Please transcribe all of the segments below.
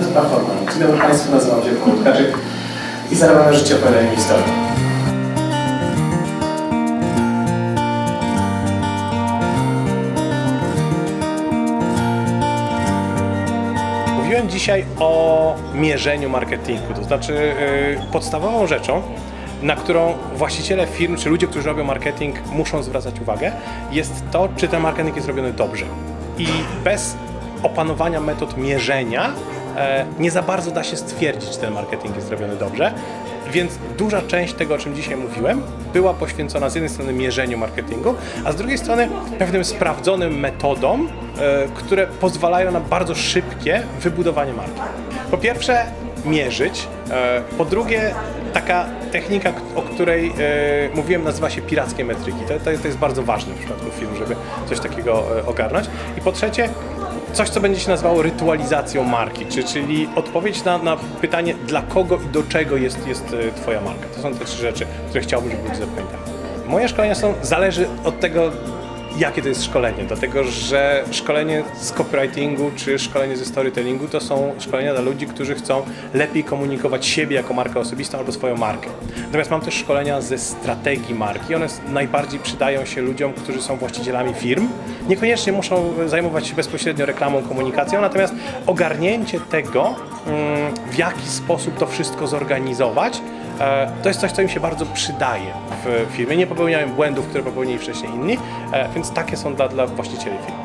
To jest platforma. Dzień dobry Państwu, nazywam się Paweł i zarabiam życie opowiadaniem historii. Mówiłem dzisiaj o mierzeniu marketingu, to znaczy yy, podstawową rzeczą, na którą właściciele firm czy ludzie, którzy robią marketing, muszą zwracać uwagę, jest to, czy ten marketing jest robiony dobrze. I bez opanowania metod mierzenia nie za bardzo da się stwierdzić, czy ten marketing jest robiony dobrze. Więc duża część tego, o czym dzisiaj mówiłem, była poświęcona z jednej strony mierzeniu marketingu, a z drugiej strony pewnym sprawdzonym metodom, e, które pozwalają na bardzo szybkie wybudowanie marki. Po pierwsze, mierzyć. E, Po drugie, taka technika, o której e, mówiłem, nazywa się pirackie metryki. To, jest bardzo ważne w przypadku firm, żeby coś takiego e, ogarnąć. I po trzecie, coś, co będzie się nazywało rytualizacją marki, czy, czyli odpowiedź na, na pytanie, dla kogo i do czego jest, jest e, Twoja marka. To są te trzy rzeczy, które chciałbym, żeby ludzie zapamiętali. Moje szkolenia są, zależy od tego, jakie to jest szkolenie, dlatego że szkolenie z copywritingu czy szkolenie ze storytellingu to są szkolenia dla ludzi, którzy chcą lepiej komunikować siebie jako markę osobistą albo swoją markę. Natomiast mam też szkolenia ze strategii marki. One najbardziej przydają się ludziom, którzy są właścicielami firm. Niekoniecznie muszą zajmować się bezpośrednio reklamą, komunikacją, natomiast ogarnięcie tego, w jaki sposób to wszystko zorganizować, E, To jest coś, co im się bardzo przydaje w firmie. Nie popełniają błędów, które popełnili wcześniej inni, e, więc takie są dla, dla właścicieli firm.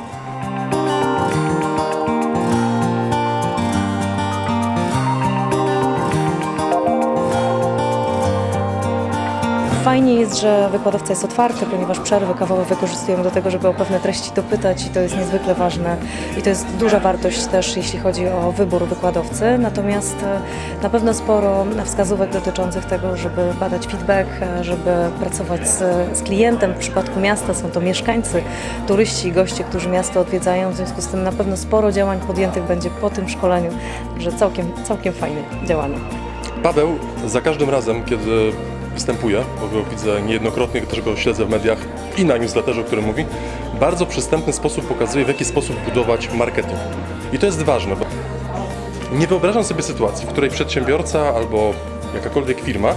Fajnie jest, że wykładowca jest otwarty, ponieważ przerwy kawowe wykorzystujemy do tego, żeby o pewne treści dopytać i to jest niezwykle ważne i to jest duża wartość też, jeśli chodzi o wybór wykładowcy. Natomiast e, na pewno sporo wskazówek dotyczących tego, żeby badać feedback, e, żeby pracować z, z klientem. W przypadku miasta są to mieszkańcy, turyści, goście, którzy miasto odwiedzają. W związku z tym na pewno sporo działań podjętych będzie po tym szkoleniu, że całkiem, całkiem fajne działanie. Paweł za każdym razem, kiedy występuje, bo go widzę niejednokrotnie, też go śledzę w mediach i na newsletterze, o którym mówi, bardzo przystępny sposób pokazuje, w jaki sposób budować marketing. I to jest ważne, bo nie wyobrażam sobie sytuacji, w której przedsiębiorca albo jakakolwiek firma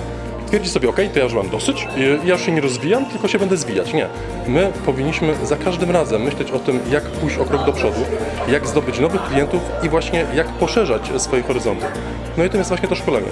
twierdzi sobie, ok, to ja już mam dosyć, i ja już się nie rozwijam, tylko się będę zwijać. Nie. My powinniśmy za każdym razem myśleć o tym, jak pójść o krok do przodu, jak zdobyć nowych klientów i właśnie jak poszerzać swoje horyzonty. No i tym jest właśnie to szkolenie.